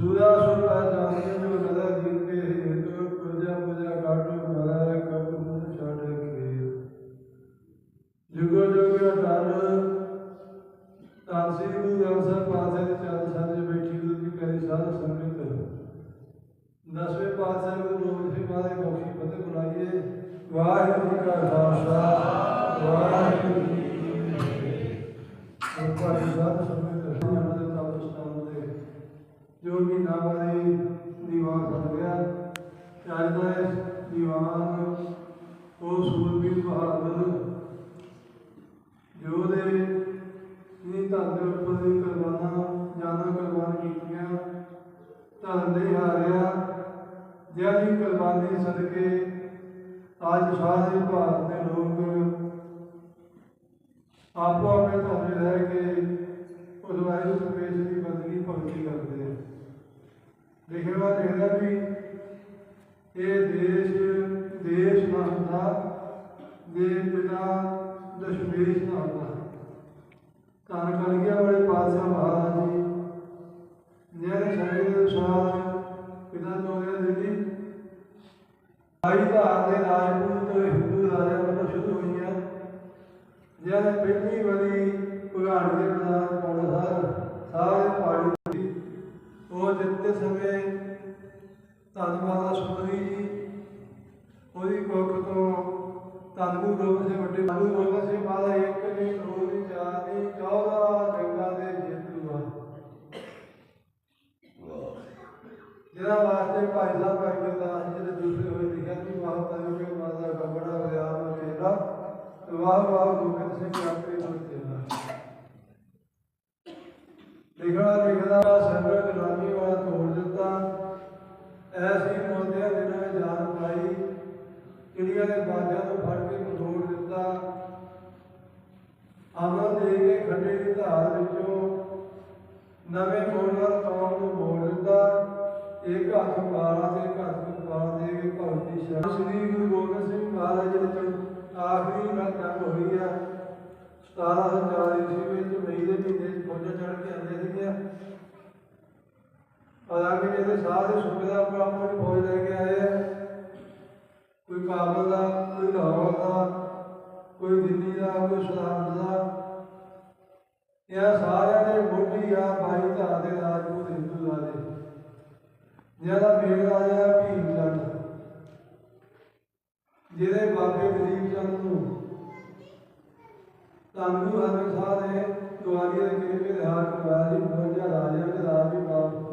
ਸੂਰਾ ਜੋ ਮਹੀਨਾ ਵਾਲੀ ਦੀਵਾਨ ਸੱਜ ਗਿਆ, ਚਾਹੀਦਾ ਹੈ ਦੀਵਾਨ ਉਹ ਸੂਰਬੀਰ ਬਹਾਦਰ ਜੋ ਦੇ ਇਹ ਧਨ ਦੇ ਉੱਪਰ ਦੀ ਕੁਰਬਾਨਾਂ, ਜਾਨਾਂ ਕੁਰਬਾਨ ਕੀਤੀਆਂ, ਧਨ ਦੇ ਹਾਰਿਆ ਜਿਹਦੀ ਕੁਰਬਾਨੀ ਸਦਕੇ ਅੱਜ ਸਾਰੇ ਭਾਰਤ ਦੇ ਲੋਕ ਆਪੋ ਆਪਣੇ ਧਰਮ ਰਹਿ ਕੇ ਉਸ ਵਾਹਿਗੁਰੂ ਪਰਮੇਸ਼ਰ ਦੀ ਬੰਦਗੀ ਭਗਤੀ ਕਰਦੇ ਆ। ਲਿਖਿਆ ਲਿਖਦਾ ਵੀ ਇਹ ਦੇਸ਼ ਦੇਸ਼ ਨਾ ਹੁੰਦਾ ਜੇ ਬਿਨਾ ਦਸ਼ਮੇਸ਼ ਨਾ ਹੁੰਦਾ ਧੰਨ ਕਰ ਵਾਲੇ ਪਾਤਸ਼ਾਹ ਮਹਾਰਾਜ ਜੀ ਜਿਹੜੇ ਸਾਡੇ ਦੇ ਅਨੁਸਾਰ ਪਿਤਾ ਤੋਂ ਗਿਆ ਆਈ ਧਾਰ ਦੇ ਰਾਜਪੂਤ ਹਿੰਦੂ ਰਾਜਾ ਵੱਲੋਂ ਸ਼ੁਰੂ ਹੋਈਆਂ। ਜਿਹੜੇ ਪਹਿਲੀ ਵਾਰੀ ਭਗਵਾਨ ਦੇ ਪ੍ਰਧਾਨ ਪੌੜਾ ਸਾਰੇ ਪਹਾੜੀ ਧੰਨ ਮਾਤਾ ਸੁੰਦਰੀ ਜੀ। ਉਹਦੀ ਕੁੱਖ ਤੋਂ ਧੰਨ ਗੁਰੂ ਗੋਬਿੰਦ ਸਿੰਘ ਵੱਡੇ ਗੁਰੂ ਗੋਬਿੰਦ ਸਿੰਘ ਮਹਾਰਾਜ, ਇੱਕ ਨਹੀਂ ਦੋ ਨਹੀਂ ਚਾਰ ਨਹੀਂ 14 ਜੰਗਾਂ ਦੇ ਜੇਤੂ ਆ। ਜਿਹੜਾ ਵਾਸਤੇ ਭਾਈ ਸਾਹਿਬ, ਭਾਈ ਗੁਰਦਾਸ ਜੀ ਦੇ ਦੂਸਰੇ ਹੋਏ ਲਿਖਿਆ ਕਿ ਵਾਹ ਤੈਨੂੰ ਕੇ ਮਾਤਾ ਗੱਬੜਾ ਵਿਆਹ ਨੂੰ ਚੇਲਾ ਤੇ ਵਾਹ ਵਾਹ ਗੋਬਿੰਦ ਸਿੰਘ ਆਪੇ ਨੂੰ ਚੇਲਾ ਲਿਖਣਾ ਲਿਖਦਾ ਸੰਗਤ ਚਿੜੀਆਂ ਦੇ ਬਾਜਾਂ ਨੂੰ ਫੜ ਕੇ ਤੋੜ ਦਿੱਤਾ। ਅਮਰ ਦੇ ਕੇ ਖੱਡੇ ਦੀ ਧਾਰ ਵਿੱਚੋਂ ਨਵੇਂ ਮੋੜ ਨਾਲ ਕੌਮ ਨੂੰ ਮੋੜ ਦਿੱਤਾ। ਇੱਕ ਹੱਥ ਕਾਲਾ ਤੇ ਇੱਕ ਹੱਥ ਕਪਾਲ ਦੇ ਕੇ ਭਗਤੀ ਸ਼ਰਨ। ਸ੍ਰੀ ਗੁਰੂ ਗੋਬਿੰਦ ਸਿੰਘ ਮਹਾਰਾਜ ਜੀ ਦੇ ਆਖਰੀ ਨਾਲ ਹੋਈ ਆ। 1740 ਈਸਵੀ ਵਿੱਚ ਮਈ ਦੇ ਮਹੀਨੇ ਚ ਫੌਜਾਂ ਚੜ ਕੇ ਆਉਂਦੇ ਸੀਗੀਆਂ ਹਾਲਾਂਕਿ ਜਿਹਦੇ ਸਾਰੇ ਸੂਬੇ ਦਾ ਫੌਜ ਲੈ ਕੇ ਆਏ ਆ। ਕੋਈ ਕਾਬਲ ਦਾ, ਕੋਈ ਲਾਹੌਰ ਦਾ, ਕੋਈ ਦਿੱਲੀ ਦਾ, ਕੋਈ ਸਰਹੰਦ ਦਾ। ਇਹ ਸਾਰਿਆਂ ਦੇ ਮੋਢੀ ਆ, ਭਾਈ ਧਾਰ ਦੇ ਰਾਜਪੂਤ ਹਿੰਦੂ ਰਾਜੇ। ਜਿਹਦਾ ਮੇਲ ਰਾਜਾ ਭੀਮ ਚੰਦ ਜਿਹਦੇ ਬਾਬੇ ਗਰੀਬ ਚੰਦ ਨੂੰ ਤਾਂਗੂ ਹਰਮਨ ਸਾਹਿਬ ਨੇ ਦੁਆਰੀਆ ਦੇ ਕਿਲੇ ਤੇ ਰਿਹਾ ਕਰਵਾਇਆ ਜੀ 52 ਰਾਜਿਆਂ ਦੇ ਰਾਜ ਵੀ ਵਾਪਸ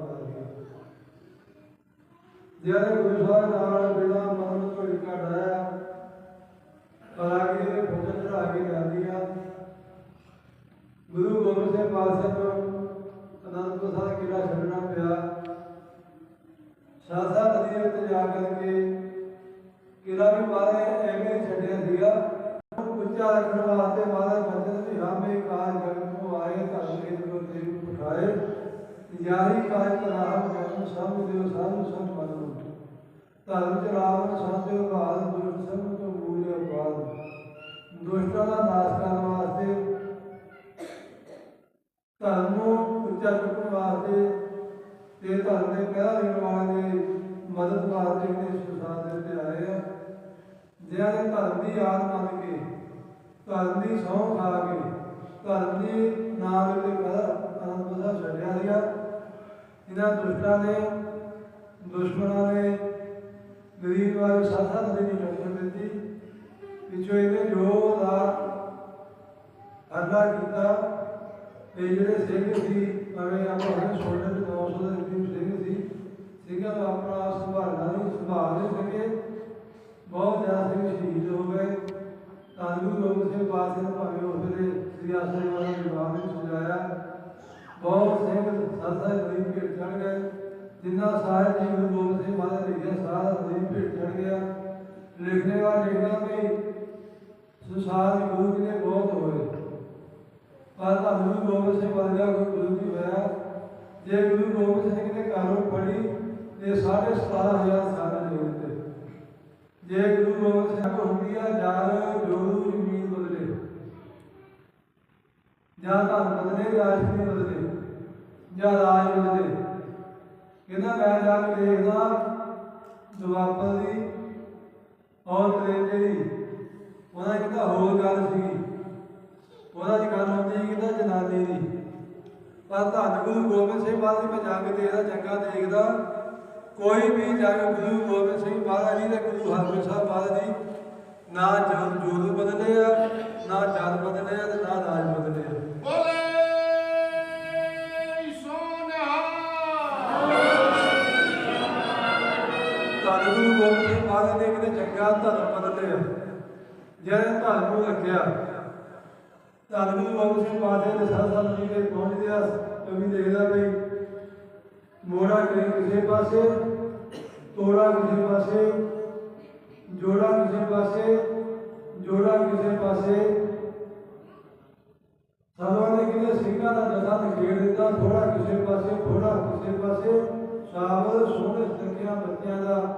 ਜਿਹੜੇ ਗੁਰੂ ਸਾਹਿਬ ਨਾਲ ਬਿਨਾ ਮਨ ਤੋਂ ਇਕੱਠ ਆਇਆ ਹਾਲਾਂਕਿ ਇਹਦੇ ਫੋਟੋ ਚੜਾ ਕੇ ਜਾਂਦੀਆਂ ਗੁਰੂ ਗੋਬਿੰਦ ਸਿੰਘ ਪਾਤਸ਼ਾਹ ਨੂੰ ਅਨੰਦਪੁਰ ਸਾਹਿਬ ਕਿਲਾ ਛੱਡਣਾ ਪਿਆ। ਸਾਸਾ ਨਦੀ ਦੇ ਉੱਤੇ ਜਾ ਕਰਕੇ ਕਿਲਾ ਵੀ ਮਾਰੇ ਐਵੇਂ ਹੀ ਛੱਡਿਆ ਸੀਗਾ। ਉੱਚਾ ਰੱਖਣ ਵਾਸਤੇ ਮਾਰੇ ਬੰਦਨ ਵੀ ਹਾਮੇ ਕਾਜ ਜਗਤ ਨੂੰ ਆਏ, ਧਰਮ ਦੇ ਜੋ ਤੇ ਉਠਾਏ। ਯਾਰੀ ਕਾਜ ਕਰਾਮ ਜਨ ਸਭ ਦਿਓ ਸਭ ਸਭ ਮੰਨੋ ਧਰਮ ਚ ਰਾਮ ਸਾਧਿਓ ਬਾਦ ਦੁਸ਼ਟ ਸਭ ਤੋਂ ਮੂਲਿਓ ਬਾਦ ਦੁਸ਼ਟਾਂ ਦਾ ਨਾਸ਼ ਕਰਨ ਵਾਸਤੇ, ਧਰਮ ਨੂੰ ਉੱਚਾ ਚੁੱਕਣ ਵਾਸਤੇ ਤੇ ਧਰਮ ਦੇ ਪਹਿਰਾ ਦੇਣ ਵਾਲੇ ਦੇ ਮਦਦ ਵਾਸਤੇ ਇਹਨੇ ਸੁਸਾਨ ਦੇ ਉੱਤੇ ਆਏ ਆ। ਜਿਨ੍ਹਾਂ ਨੇ ਧਰਮ ਦੀ ਯਾਦ ਮੰਨ ਕੇ, ਧਰਮ ਦੀ ਸਹੁੰ ਖਾ ਕੇ, ਧਰਮ ਦੀ ਨਾਮ ਦੇ ਪਹਿਰਾ ਆਨੰਦ ਦਾ ਛੱਡਿਆ ਸੀਗਾ। ਇਹਨਾਂ ਦੁਸ਼ਟਾਂ ਨੇ, ਦੁਸ਼ਮਣਾਂ ਨੇ ਗਰੀਬ ਵਾਲੇ ਸਾਥਾ ਨਹੀਂ ਟੱਕਰ ਦਿੱਤੀ ਪਿੱਛੋਂ ਇਹਨੇ ਜੋਰਦਾਰ ਹੱਲਾ ਕੀਤਾ ਤੇ ਜਿਹੜੇ ਸਿੰਘ ਸੀ, ਭਾਵੇਂ ਆਪਾਂ ਉਹਨੇ ਸੋਲਡਰ 900 ਦੇ ਕਰੀਬ ਸਿੰਘ ਸੀ। ਸਿੰਘਾਂ ਨੂੰ ਆਪਣਾ ਸੰਭਾਲਣਾ ਨਹੀਂ, ਸੰਭਾਲ ਨਹੀਂ ਸਕੇ। ਬਹੁਤ ਜ਼ਿਆਦਾ ਸਿੰਘ ਸ਼ਹੀਦ ਹੋ ਗਏ। ਤਾਂ ਗੁਰੂ ਗੋਬਿੰਦ ਸਿੰਘ ਪਾਤਸ਼ਾਹ ਭਾਵੇਂ ਉਸ ਵੇਲੇ ਸ੍ਰੀ ਵਾਲਾ ਵਿਵਾਹ ਨੂੰ ਸਜਾਇਆ। ਬਹੁਤ ਸਿੰਘ ਸਾਥਾ ਗਰੀਬ ਭੇਟ ਚੜ ਗਏ। ਜਿੰਨਾ ਸਾਹਿਬ ਜੀ ਗੁਰੂ ਗੋਬਿੰਦ ਸਿੰਘ ਮਹਾਰਾਜ ਲਿਖਿਆ ਸਾਰਾ ਗਰੀਬ ਭੇਟ ਚੜ ਗਿਆ। ਲਿਖਣੇ ਵਾਲਾ ਲਿਖਦਾ ਵੀ ਸੰਸਾਰ ਦੇ ਗੁਰੂ ਜੀ ਬਹੁਤ ਹੋਏ ਪਰ ਤਾਂ ਗੁਰੂ ਗੋਬਿੰਦ ਸਿੰਘ ਵਰਗਾ ਕੋਈ ਗੁਰੂ ਨਹੀਂ ਹੋਇਆ। ਜੇ ਗੁਰੂ ਗੋਬਿੰਦ ਸਿੰਘ ਨੇ ਕਾਨੂੰਨ ਪੜ੍ਹੀ ਤੇ ਸਾਢੇ 17000 ਸਾਲ ਦੇ ਉੱਤੇ। ਜੇ ਗੁਰੂ ਗੋਬਿੰਦ ਸਿੰਘ ਹੁੰਦੀ ਆ, ਜਲ, ਜੋਰੂ, ਜ਼ਮੀਨ ਬਦਲੇ। ਜਾਂ ਧਨ ਬਦਲੇ, ਰਾਜ ਨਹੀਂ ਬਦਲੇ, ਜਾਂ ਰਾਜ ਬਦਲੇ। ਕਹਿੰਦਾ, ਮੈਂ ਜਾ ਕੇ ਦੇਖਦਾ ਦੁਆਪਰ ਦੀ ਔਰ ਤ੍ਰੇਤੇ ਦੀ ਉਹਨਾਂ ਕਹਿੰਦਾ ਹੋਰ ਗੱਲ ਸੀਗੀ ਉਹਨਾਂ ਦੀ ਗੱਲ ਹੁੰਦੀ ਸੀ ਕਹਿੰਦਾ ਜਨਾਨੀ ਦੀ। ਪਰ ਧੰਨ ਗੁਰੂ ਗੋਬਿੰਦ ਸਿੰਘ ਮਹਾਰਾਜ ਦੀ ਮੈਂ ਜਾ ਕੇ ਦੇਖਦਾ, ਚੰਗਾ ਦੇਖਦਾ। ਕੋਈ ਵੀ ਜਗ ਗੁਰੂ ਗੋਬਿੰਦ ਸਿੰਘ ਮਹਾਰਾਜ ਜੀ ਦੇ ਗੁਰੂ ਹਰਗੋਬਿੰਦ ਸਾਹਿਬ ਮਹਾਰਾਜ ਜੀ, ਨਾ ਜੋਤ ਜੋਤ ਬਦਲੇ ਆ, ਨਾ ਜਲ ਬਦਲੇ ਆ ਤੇ ਨਾ ਰਾਜ ਬਦਲੇ ਆ। ਜਿਹੜੇ ਧਰਮ ਨੂੰ ਰੱਖਿਆ। ਧੰਨ ਗੁਰੂ ਗੋਬਿੰਦ ਸਿੰਘ ਮਹਾਰਾਜ ਦੇ ਸਾਥ ਸਾਥ ਜੀ ਦੇ ਪਹੁੰਚਦੇ ਆ ਕਵੀ ਦੇਖਦਾ ਬਈ ਮੋੜਾ ਕਰੀ ਕਿਸੇ ਪਾਸੇ ਤੋੜਾ ਕਿਸੇ ਪਾਸੇ, ਜੋੜਾ ਕਿਸੇ ਪਾਸੇ, ਜੋੜਾ ਕਿਸੇ ਪਾਸੇ। ਸਭਾ ਨੇ ਕਿਤੇ ਸਿੰਘਾਂ ਦਾ ਜਥਾ ਨਿਖੇੜ ਦਿੱਤਾ, ਥੋੜਾ ਕਿਸੇ ਪਾਸੇ, ਥੋੜਾ ਕਿਸੇ ਪਾਸੇ। ਸਾਵਲ ਸੋਹਣੇ ਸੱਕਿਆਂ ਬੱਚਿਆਂ ਦਾ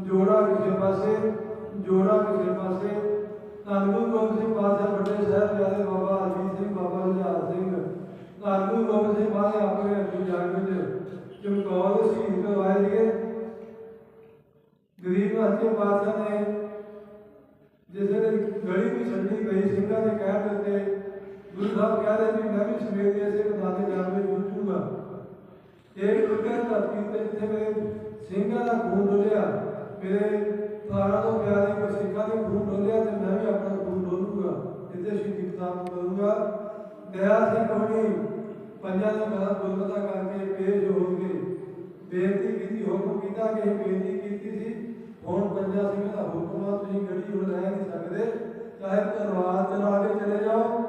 ਜੋੜਾ ਕਿਸੇ ਪਾਸੇ, ਜੋੜਾ ਕਿਸੇ ਪਾਸੇ। ਧੰਨ ਗੁਰੂ ਗੋਬਿੰਦ ਸਿੰਘ ਪਾਤਸ਼ਾਹ ਵੱਡੇ ਸਾਹਿਬਜ਼ਾਦੇ ਬਾਬਾ ਅਜੀਤ ਸਿੰਘ, ਬਾਬਾ ਜੁਝਾਰ ਸਿੰਘ। ਧੰਨ ਗੁਰੂ ਗੋਬਿੰਦ ਸਿੰਘ ਮਹਾਰਾਜ ਆਪਣੇ ਅੱਗੇ ਜੰਗ ਵਿੱਚ ਚਮਕੌਰ ਸ਼ਹੀਦ ਕਰਵਾਏ ਸੀਗੇ। ਗਰੀਬ ਹੱਥੇ ਪਾਤਸ਼ਾਹ ਨੇ ਜਿਸ ਵੇਲੇ ਗਲੀ ਵੀ ਛੱਡੀ ਗਈ, ਸਿੰਘਾਂ ਦੇ ਕਹਿਣ ਦੇ ਗੁਰੂ ਸਾਹਿਬ ਕਹਿ ਵੀ ਮੈਂ ਵੀ ਸਮੇਤ ਦੇ ਸਿੱਖ ਦਾਦੇ ਜਾਣ ਵਿੱਚ ਉੱਠੂਗਾ ਇਹ ਟੁੱਟੇ ਧਰਤੀ ਤੇ ਜਿੱਥੇ ਮੇਰੇ ਸਿੰਘਾਂ ਦਾ ਖੂਨ ਡੋਲਿਆ, ਮੇਰੇ ਸਾਰਾ ਤੋਂ ਪਿਆਰੇ ਕੋ ਸਿੱਖਾਂ ਦੇ ਖੂਨ ਡੋਲਿਆ ਤੇ ਮੈਂ ਵੀ ਆਪਣਾ ਖੂਨ ਡੋਲੂਗਾ ਇੱਥੇ ਸ਼ਹੀਦੀ ਪ੍ਰਾਪਤ ਕਰੂੰਗਾ ਦਇਆ ਸਿੰਘ ਹੋਣੀ ਪੰਜਾਂ ਦਾ ਕਦਮ ਗੁਰਮਤਾ ਕਰਕੇ ਪੇਸ਼ ਹੋ ਕੇ ਬੇਨਤੀ ਕੀਤੀ, ਹੁਕਮ ਕੀਤਾ ਕਿ ਇਹ ਬੇਨਤੀ ਕੀਤੀ ਸੀ। ਹੁਣ ਪੰਜਾਂ ਸਿੰਘ ਦਾ ਹੁਕਮ ਆ, ਤੁਸੀਂ ਗੜੀ ਹੁਣ ਰਹਿ ਨਹੀਂ ਸਕਦੇ। ਚਾਹੇ ਤਲਵਾਰ ਚਲਾ ਕੇ ਚਲੇ ਜਾਓ,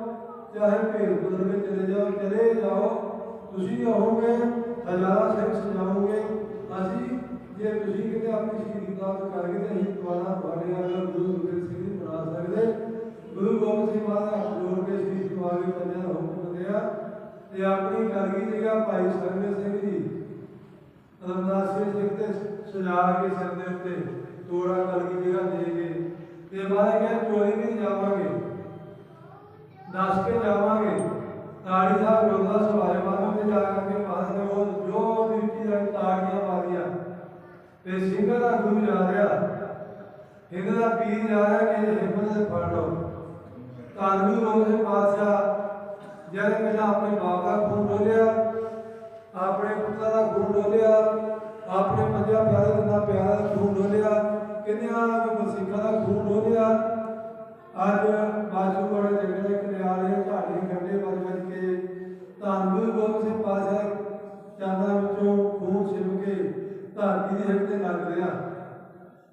ਚਾਹੇ ਭੇਡ ਬਦਲ ਕੇ ਚਲੇ ਜਾਓ ਚਲੇ ਜਾਓ। ਤੁਸੀਂ ਆਓਗੇ, ਹਜ਼ਾਰਾਂ ਸਿੰਘ ਸਜਾਓਗੇ। ਅਸੀਂ ਜੇ ਤੁਸੀਂ ਕਿਤੇ ਆਪਣੀ ਸ਼ਹੀਦੀ ਪ੍ਰਾਪਤ ਕਰ ਗਏ ਤੇ ਅਸੀਂ ਦੁਆਰਾ ਤੁਹਾਡੇ ਅਗਰ ਗੁਰੂ ਗੋਬਿੰਦ ਸਿੰਘ ਜੀ ਬਣਾ ਸਕਦੇ। ਗੁਰੂ ਗੋਬਿੰਦ ਸਿੰਘ ਮਹਾਰਾਜ ਜੋੜ ਕੇ ਸ਼ਹੀਦ ਸਵਾ ਕੇ ਦਾ ਹੁਕਮ ਦਿਆ ਤੇ ਆਪਣੀ ਕਰਗੀ ਜਗ੍ਹਾ ਭਾਈ ਸਰਵੇ ਸਿੰਘ ਜੀ, ਰਮਦਾਸ ਸਿੰਘ ਤੇ ਸਜਾ ਕੇ ਸਿਰ ਦੇ ਉੱਤੇ ਤੋੜਾ ਕਰਗੀ ਜਗ੍ਹਾ ਦੇ ਕੇ ਤੇ ਮਹਾਰਾਜ ਕਹਿੰਦੇ, ਚੋਰੀ ਵੀ ਜਾਵਾਂਗੇ। ਦੱਸ ਕੇ ਜਾਵਾਂਗੇ ਤਾੜੀ ਸਾਹਿਬ ਗੁਰਦੁਆਰਾ ਸਭਾਏ ਮਾਨੂੰ ਤੇ ਜਾ ਕਰਕੇ ਮਹਾਰਾਜ ਨੇ ਉਹ ਜੋ ਦਿੱਤੀ ਜਾਂ ਤਾੜੀਆਂ ਮਾਰੀਆਂ ਤੇ ਸਿੰਘਾਂ ਦਾ ਗੁਰੂ ਜਾ ਰਿਹਾ ਹਿੰਦ ਦਾ ਪੀਰ ਜਾ ਰਿਹਾ ਕਿ ਹਿੰਮਤ ਦੇ ਫੜ ਲਓ। ਧੰਨ ਗੁਰੂ ਗੋਬਿੰਦ ਸਿੰਘ ਪਾਤਸ਼ਾਹ ਜਿਹੜੇ ਪਹਿਲਾਂ ਆਪਣੇ ਬਾਪ ਦਾ ਖੂਨ ਡੋਲਿਆ, ਆਪਣੇ ਪੁੱਤਰ ਦਾ ਖੂਨ ਡੋਲਿਆ, ਆਪਣੇ ਪੰਜਾਂ ਪਿਆਰੇ ਦਾ ਪਿਆਰਾ ਦਾ ਖੂਨ ਡੋਲਿਆ, ਕਿੰਨਿਆਂ ਵੀ ਦਾ ਖੂਨ ਡੋਲਿਆ। ਅੱਜ ਬਾਜੂ ਵਾਲੇ ਜੰਗਲ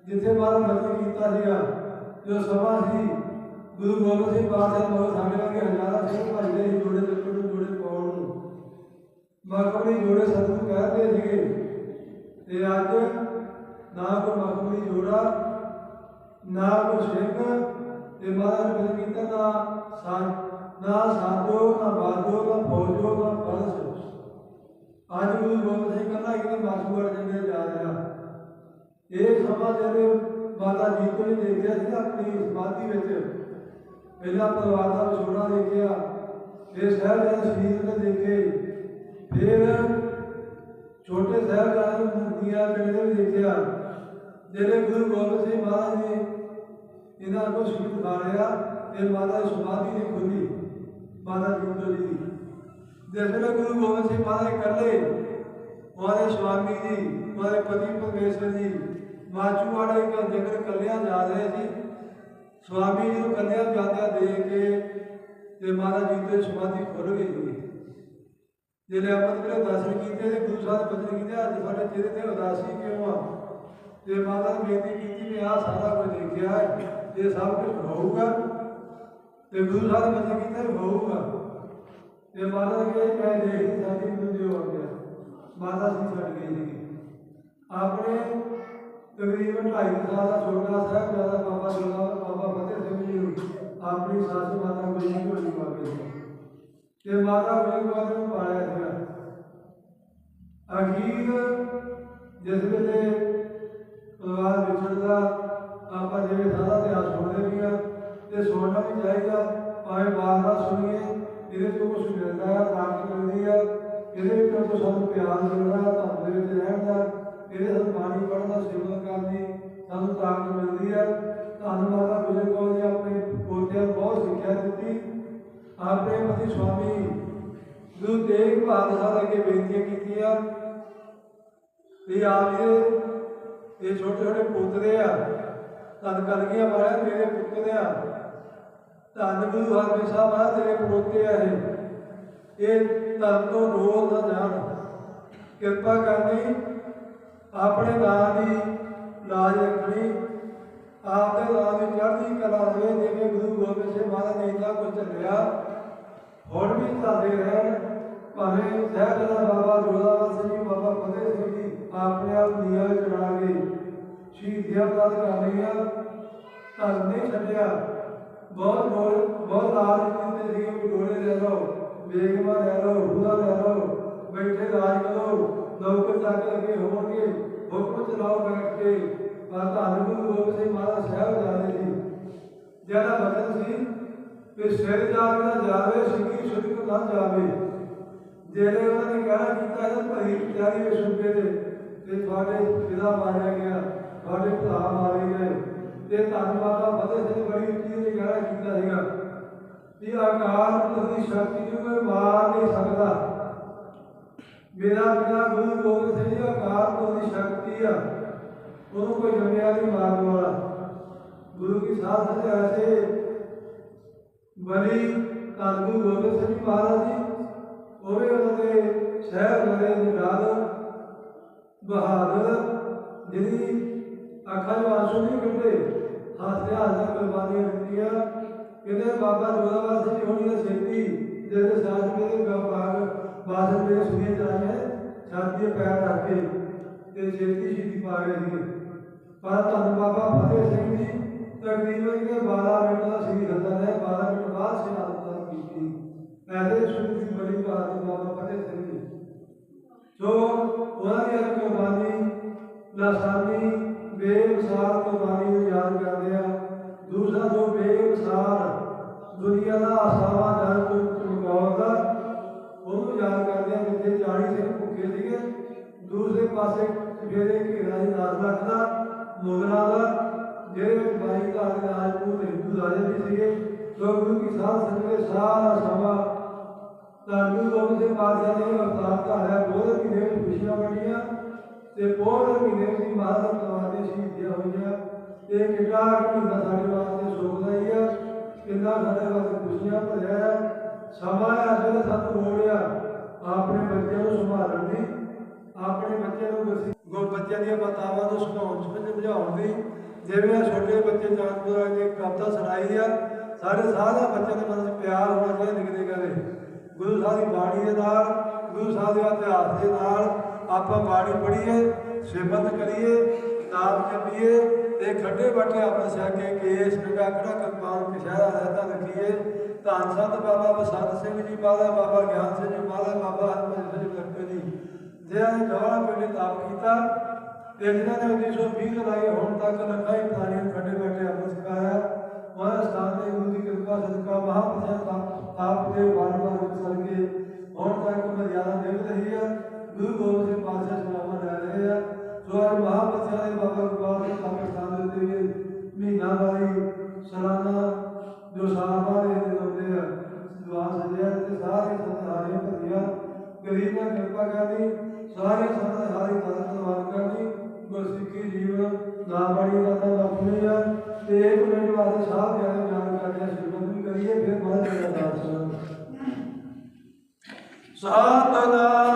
ਜਿੱਥੇ ਮਹਾਰਾਜ ਬਚਨ ਕੀਤਾ ਸੀਗਾ, ਜੋ ਸਭਾ ਸੀ, ਗੁਰੂ ਗੋਬਿੰਦ ਸਿੰਘ ਪਾਤਸ਼ਾਹ ਮਗਰ ਸਾਡੇ ਵਰਗੇ ਹਜ਼ਾਰਾਂ ਸਿੰਘ ਭਜਦੇ ਸੀ ਜੋੜੇ ਦੇ ਨੂੰ ਜੋੜੇ ਪਾਉਣ ਨੂੰ। ਮਖਮਲੀ ਜੋੜੇ ਸਤਿਗੁਰੂ ਕਹਿੰਦੇ ਸੀਗੇ, ਤੇ ਅੱਜ ਨਾ ਕੋਈ ਮਖਮਲੀ ਜੋੜਾ, ਨਾ ਕੋਈ ਸਿੰਘ ਤੇ ਮਹਾਰਾਜ ਨੇ ਬਚਨ ਕੀਤਾ ਨਾ ਸਾ ਨਾ ਸਾਜੋ ਨਾ ਬਾਜੋ ਨਾ ਫੌਜੋ ਨਾ ਫਰਸ ਅੱਜ ਗੁਰੂ ਗੋਬਿੰਦ ਸਿੰਘ ਕਹਿੰਦਾ ਕਿ ਮਾਸੂਰ ਜੰਗੇ ਜਾ ਰਿਹਾ ਇਹ ਸਮਾਂ ਜਿਹੜੇ ਮਾਤਾ ਜੀਤੋ ਨੇ ਦੇਖਿਆ ਸੀ ਆਪਣੀ ਸਮਾਧੀ ਵਿੱਚ, ਪਹਿਲਾ ਪਰਿਵਾਰ ਦਾ ਵਿਛੋੜਾ ਦੇਖਿਆ, ਫਿਰ ਸਾਹਿਬ ਸ਼ਹੀਦ ਨੇ ਦੇਖੇ, ਫਿਰ ਛੋਟੇ ਸਾਹਿਬ ਨੂੰ ਦੀਆਂ ਪਿੰਡ ਵੀ ਦੇਖਿਆ, ਜਿਹੜੇ ਗੁਰੂ ਗੋਬਿੰਦ ਸਿੰਘ ਮਹਾਰਾਜ ਨੇ ਇਹਨਾਂ ਨੂੰ ਸ਼ਹੀਦ ਖਾੜਿਆ ਤੇ ਮਾਤਾ ਦੀ ਸਮਾਧੀ ਨਹੀਂ ਖੁੱਲੀ, ਮਾਤਾ ਜੀਤੋ ਜੀ। ਦੀ ਜਿਸ ਵੇਲੇ ਗੁਰੂ ਗੋਬਿੰਦ ਸਿੰਘ ਮਹਾਰਾਜ ਇਕੱਲੇ ਮਾਰੇ ਸਵਾਮੀ ਜੀ ਉਹਦੇ ਪਤੀ ਪਰਮੇਸ਼ਰ ਜੀ ਮਾਚੂਵਾੜੇ ਦਾ ਜ਼ਿਕਰ ਕੱਲਿਆਂ ਜਾ ਰਹੇ ਸੀ ਸਵਾਮੀ ਜੀ ਨੂੰ ਕੱਲਿਆਂ ਜਾਂਦਿਆਂ ਦੇਖ ਕੇ ਤੇ ਮਾਤਾ ਜੀ ਤੇ ਸਮਾਧੀ ਖੁੱਲ ਗਈ ਸੀ। ਜਿਹੜੇ ਆਪਤ ਵੇਲੇ ਦਰਸ਼ਨ ਕੀਤੇ ਤੇ ਗੁਰੂ ਸਾਹਿਬ ਨੇ ਬਚਨ ਕੀਤੇ, ਅੱਜ ਸਾਡੇ ਚਿਹਰੇ ਤੇ ਉਦਾਸੀ ਕਿਉਂ ਆ? ਤੇ ਮਾਤਾ ਨੇ ਬੇਨਤੀ ਕੀਤੀ ਵੀ ਆਹ ਸਾਰਾ ਕੁਝ ਦੇਖਿਆ ਹੈ, ਇਹ ਸਭ ਕੁਝ ਹੋਊਗਾ। ਤੇ ਗੁਰੂ ਸਾਹਿਬ ਨੇ ਬਚਨ ਕੀਤਾ ਵੀ ਹੋਊਗਾ। ਤੇ ਮਾਤਾ ਨੇ ਕਿਹਾ ਮੈਂ ਦੇਖ ਨਹੀਂ ਸਕਦੀ ਮੈਨੂੰ ਦਿਓ ਆ ਗਿਆ। ਮਾਤਾ ਸੀ ਛੱਡ ਗਈ ਸੀ ਆਪਣੇ ਤਕਰੀਬਨ 2.5 ਸਾਲ ਸਾਹਿਬ ਜ਼ਿਆਦਾ ਬਾਬਾ ਜੋਗਾ ਬਾਬਾ ਫਤਿਹ ਸਿੰਘ ਜੀ ਨੂੰ ਆਪਣੀ ਸੱਸ ਮਾਤਾ ਗੁਜਰੀ ਢੋਲੀ ਪਾ ਤੇ ਮਾਤਾ ਗੁਜਰੀ ਬਾਦ ਨੂੰ ਪਾਲਿਆ ਸੀਗਾ ਅਖੀਰ ਜਿਸ ਵੇਲੇ ਪਰਿਵਾਰ ਵਿਛੜਦਾ, ਆਪਾਂ ਜਿਵੇਂ ਸਾਰਾ ਇਤਿਹਾਸ ਸੁਣਦੇ ਵੀ ਆ, ਤੇ ਸੁਣਨਾ ਵੀ ਚਾਹੀਦਾ, ਭਾਵੇਂ ਬਾਰ-ਬਾਰ ਸੁਣੀਏ, ਇਹਦੇ ਤੋਂ ਕੁਝ ਮਿਲਦਾ ਹੈ ਤਾਕਤ ਮਿਲਦੀ ਆ, ਇਹਦੇ ਵਿੱਚ ਸਾਨੂੰ ਪਿਆਰ ਮਿਲਦਾ, ਧਰਮ ਦੇ ਵਿੱਚ ਰਹਿਣ ਦਾ, ਇਹਦੇ ਸਾਨੂੰ ਬਾਣੀ ਪੜ੍ਹਨ ਦਾ ਸਵਾਮੀ ਗੁਰੂ ਤੇਗ ਬਹਾਦਰ ਸਾਹਿਬ ਅੱਗੇ ਬੇਨਤੀਆਂ ਕੀਤੀਆਂ, ਵੀ ਆਪ ਜੀ ਇਹ ਛੋਟੇ ਛੋਟੇ ਪੁੱਤਰੇ ਆ ਧੰਨ ਕਲਗੀਆਂ ਮਾਰਿਆ ਮੇਰੇ ਪੁੱਤਰ ਆ, ਧੰਨ ਗੁਰੂ ਹਰਗੋਬਿੰਦ ਸਾਹਿਬ ਆ ਤੇਰੇ ਪੋਤੇ ਆ ਇਹ। ਇਹ ਧਰਮ ਤੋਂ ਰੋਲ ਨਾ ਜਾਣ। ਕਿਰਪਾ ਕਰਨੀ, ਆਪਣੇ ਨਾਂ ਦੀ ਲਾਜ ਰੱਖਣੀ ਆਪਦੇ ਨਾਂ ਦੀ ਚੜ੍ਹਦੀ ਕਲਾ ਹੋਵੇ, ਜਿਵੇਂ ਗੁਰੂ ਗੋਬਿੰਦ ਸਿੰਘ ਮਹਾਰਾਜ ਨੇ ਇੰਨਾ ਕੁਝ ਚੱਲਿਆ। ਹੁਣ ਵੀ ਚੱਲਦੇ ਰਹਿਣ ਭਾਵੇਂ ਸਹਿਬਜ਼ਾਦਾ ਬਾਬਾ ਜੋਰਾਵਰ ਸਿੰਘ ਜੀ, ਬਾਬਾ ਫਤਿਹ ਸਿੰਘ ਜੀ, ਆਪਣੇ ਆਪ ਨੀਹਾਂ ਵਿੱਚ ਚੜਾ ਕੇ ਸ਼ਹੀਦੀਆਂ ਪ੍ਰਾਪਤ ਕਰ ਲਈਆਂ ਧਰਮ ਨਹੀਂ ਛੱਡਿਆ। ਬਹੁਤ ਡੋਲ ਬਹੁਤ ਲਾਲ ਕੀਤੇ ਸੀ ਵੀ ਡੋਲੇ ਲੈ ਲਓ ਬੇਗਮਾ ਲੈ ਲਓ ਹੁਦਾ ਲੈ ਲਓ, ਬੈਠੇ ਰਾਜ ਕਰੋ, ਨੌਕਰ ਚੱਕ ਲੱਗੇ ਹੋਣਗੇ ਹੁਕਮ ਚਲਾਓ ਬੈਠ ਕੇ। ਪਰ ਧੰਨ ਗੁਰੂ ਗੋਬਿੰਦ ਸਿੰਘ ਮਹਾਰਾਜ ਸਾਹਿਬ ਜਾਦੇ ਸੀ। ਜਿਹੜਾ ਬਚਨ ਸੀ ਕਿ ਸਿਰ ਜਾਵੇ ਨਾ ਜਾਵੇ ਸਿੱਖੀ ਸੁਰਗ ਨਾ ਜਾਵੇ। ਜਿਹੜੇ ਉਹਨਾਂ ਨੇ ਕਹਿਣਾ ਕੀਤਾ ਹੈ ਭਰੀ ਪਿਆਰੀ ਦੇ ਸੁਪੇ ਦੇ, ਤੇ ਤੁਹਾਡੇ ਪਿਤਾ ਮਾਰਿਆ ਗਿਆ, ਤੁਹਾਡੇ ਭਰਾ ਮਾਰੇ ਗਏ। ਤੇ ਧੰਨ ਬਾਬਾ ਫਤਿਹ ਸਿੰਘ ਬੜੀ ਉੱਚੀ ਨੇ ਕਹਿਣਾ ਕੀਤਾ ਸੀਗਾ ਕਿ ਆਕਾਰ ਦੀ ਸ਼ਕਤੀ ਨੂੰ ਕੋਈ ਮਾਰ ਨਹੀਂ ਸਕਦਾ। ਮੇਰਾ ਪਿਤਾ ਗੁਰੂ ਗੋਬਿੰਦ ਸਿੰਘ ਜੀ, ਆਕਾਰ ਦੀ ਸ਼ਕਤੀ ਆ। ਉਹਨੂੰ ਕੋਈ ਜੰਮਿਆ ਨਹੀਂ ਮਾਰਨ ਵਾਲਾ। ਗੁਰੂ ਕੀ ਸਾਥ ਹੈ ਐਸੇ ਬਲੀ ਧੰਨ ਗੁਰੂ ਗੋਬਿੰਦ ਸਿੰਘ ਮਹਾਰਾਜ ਜੀ ਉਹ ਉਹਨਾਂ ਦੇ ਸ਼ਹਿਰ ਨਰੇ ਦੇ ਬਹਾਦਰ, ਜਿਹਦੀ ਅੱਖਾਂ ਨੂੰ ਆਂਸੂ ਨਹੀਂ ਕੱਢੇ ਹਾਸੇ ਹਾਸੇ ਕੁਰਬਾਨੀਆਂ ਦਿੱਤੀਆਂ ਕਹਿੰਦੇ ਬਾਬਾ ਜੋਰਾਵਰ ਸਿੰਘ ਹੋਣੀ ਦਾ ਛੇਤੀ ਜਿਹਦੇ ਸਾਥ ਮੇਰੇ ਬਾਗ ਬਾਦਲ ਮੇਰੇ ਸੁਨੀਆਂ ਚਾਹੀਏ ਛਾਤੀ ਪੈਰ ਰੱਖ ਕੇ ਤੇ ਛੇਤੀ ਛੇਤੀ ਪਾ ਗਏ। ਸੀ ਪਰ ਧੰਨ ਬਾਬਾ ਫਤਿਹ ਸਿੰਘ ਜੀ ਤਕਰੀਬਨ ਕੇ 12 ਮਿੰਟ ਦਾ ਸ੍ਰੀ ਹੰਦਰ ਹੈ 12 ਮਿੰਟ ਬਾਅਦ ਸ਼ਹਾਦਤ ਕੀਤੀ ਐਸੇ ਸੁਣੀ ਦੀ ਬੜੀ ਬਾਤ ਬਾਬਾ ਫਤਿਹ ਸਿੰਘ ਜੀ ਜੋ ਉਹਨਾਂ ਦੀ ਕੁਰਬਾਨੀ ਲਾਸਾਨੀ ਬੇਮਿਸਾਲ ਕੁਰਬਾਨੀ ਨੂੰ ਯਾਦ ਕਰਦੇ ਆ, ਦੂਸਰਾ ਜੋ ਬੇਮਿਸਾਲ ਦੁਨੀਆ ਦਾ ਆਸਾਵਾ ਜਨ ਤੋਂ ਚਮਕਾਉਣ ਉਹਨੂੰ ਯਾਦ ਕਰਦੇ ਆ, ਜਿੱਥੇ 40 ਸਿੰਘ ਭੁੱਖੇ ਸੀਗੇ, ਦੂਸਰੇ ਪਾਸੇ ਜਿਹੜੇ ਘੇਰਾ ਦੀ ਨਾਜ਼ ਰੱਖਦਾ, ਮੁਗਲਾਂ ਦਾ ਜਿਹਦੇ ਵਿੱਚ ਬਾਈ ਘਰ ਦੇ ਰਾਜਪੂਤ ਹਿੰਦੂ ਰਾਜੇ ਵੀ ਸੀਗੇ ਜੋ ਗੁਰੂ ਕੀ ਸਾਧ ਸੰਗਤ ਦੇ ਸਾਰਾ ਸਮਾਂ ਧੰਨ ਗੋਬਿੰਦ ਸਿੰਘ ਪਾਤਸ਼ਾਹ ਨੇ ਅਵਤਾਰ ਧਾਰਿਆ ਬਹੁਤ ਮਹੀਨੇ ਵਿੱਚ ਖੁਸ਼ੀਆਂ ਵੰਡੀਆਂ ਤੇ ਬਹੁਤ ਮਹੀਨੇ ਵਿੱਚ ਮਹਾਰਾਜ ਪਰਿਵਾਰ ਦੇ ਸ਼ਹੀਦੀਆਂ ਹੋਈਆਂ। ਤੇ ਕਿੰਨਾ ਕੁ ਮਹੀਨਾ ਸਾਡੇ ਵਾਸਤੇ ਸੋਗ ਦਾ ਹੀ ਆ, ਕਿੰਨਾ ਸਾਡੇ ਵਾਸਤੇ ਖੁਸ਼ੀਆਂ ਭਰਿਆ ਹੈ। ਸਮਾਂ ਹੈ, ਅੱਜ ਦਾ ਸਾਨੂੰ ਲੋੜ ਆ ਆਪਣੇ ਬੱਚਿਆਂ ਨੂੰ ਸੰਭਾਲਣ ਦੀ। ਆਪਣੇ ਬੱਚਿਆਂ ਨੂੰ ਅਸੀਂ ਗੋ ਬੱਚਿਆਂ ਦੀਆਂ ਬਤਾਵਾਂ ਨੂੰ ਸੁਣਾਉਣ ਸਮਝ ਬੁਝਾਉਣ ਦੀ। ਜਿਵੇਂ ਆਹ ਛੋਟੇ ਬੱਚੇ ਜਾਨਵਰਾਂ ਦੇ ਕਵਿਤਾ ਸੁਣਾਈ ਆ ਸਾਡੇ ਸਾਰੇ ਬੱਚਿਆਂ ਦੇ ਮਨ 'ਚ ਪਿਆਰ ਹੋਣਾ ਚਾਹੀਦਾ ਨਿਕਲੇ ਕਰੇ ਗੁਰੂ ਸਾਹਿਬ ਦੀ ਬਾਣੀ ਦੇ ਨਾਲ, ਗੁਰੂ ਸਾਹਿਬ ਦੇ ਇਤਿਹਾਸ ਦੇ ਨਾਲ ਆਪਾਂ ਬਾਣੀ ਪੜ੍ਹੀਏ ਸਿਮਰਨ ਕਰੀਏ ਨਾਮ ਜਪੀਏ ਤੇ ਖੱਡੇ ਬੱਟੇ ਆਪਣੇ ਸਿਰ ਕੇਸ ਨਿਕਾ ਖੜਾ ਕਿਰਪਾਨ ਕਿਸ਼ਾਰਾ ਰਹਿਤਾ ਰੱਖੀਏ। ਧੰਨ ਸੰਤ ਬਾਬਾ ਬਸੰਤ ਸਿੰਘ ਜੀ ਬਾਬਾ ਬਾਬਾ ਗਿਆਨ ਸਿੰਘ ਜੀ ਬਾਬਾ ਬਾਬਾ ਹਰਮਨ ਸਿੰਘ ਜੀ ਜਿਨ੍ਹਾਂ ਨੇ ਜਵਾਲਾ ਪਿੰਡ ਤਾਪ ਕੀਤਾ ਤੇ ਜਿਨ੍ਹਾਂ ਨੇ 1920 ਲਾਈ ਹੁਣ ਤੱਕ ਲੱਖਾਂ ਹੀ ਪ੍ਰਾਣੀਆਂ ਨੂੰ ਬੈਠੇ ਅੰਮ੍ਰਿਤ ਛਕਾਇਆ ਉਹਨਾਂ ਸਥਾਨ ਤੇ ਗੁਰੂ ਦੀ ਕਿਰਪਾ, ਸਦਕਾ ਮਹਾਪ੍ਰਸਾਦ ਤਾਪ ਦੇ ਵਾਰ-ਵਾਰ ਵਿਚਰ ਕੇ, ਹੁਣ ਤੱਕ ਮਰਿਆਦਾ ਨਿਭ ਰਹੀ ਹੈ ਗੁਰੂ ਗੋਬਿੰਦ ਸਿੰਘ ਪਾਤਸ਼ਾਹ ਸਲਾਮਾ Satana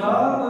Oh.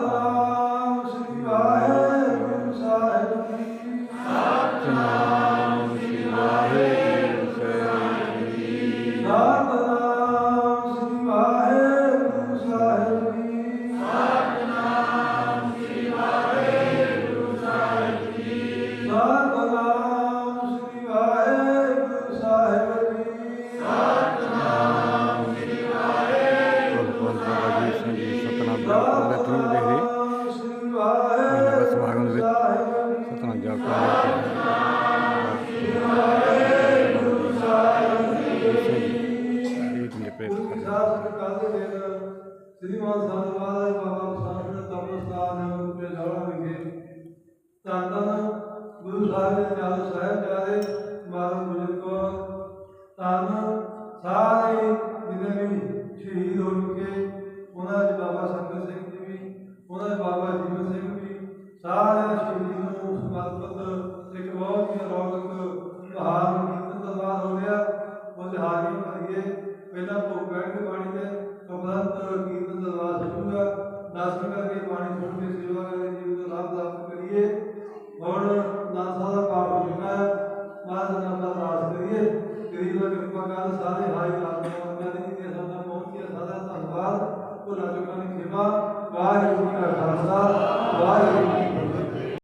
ਵੀ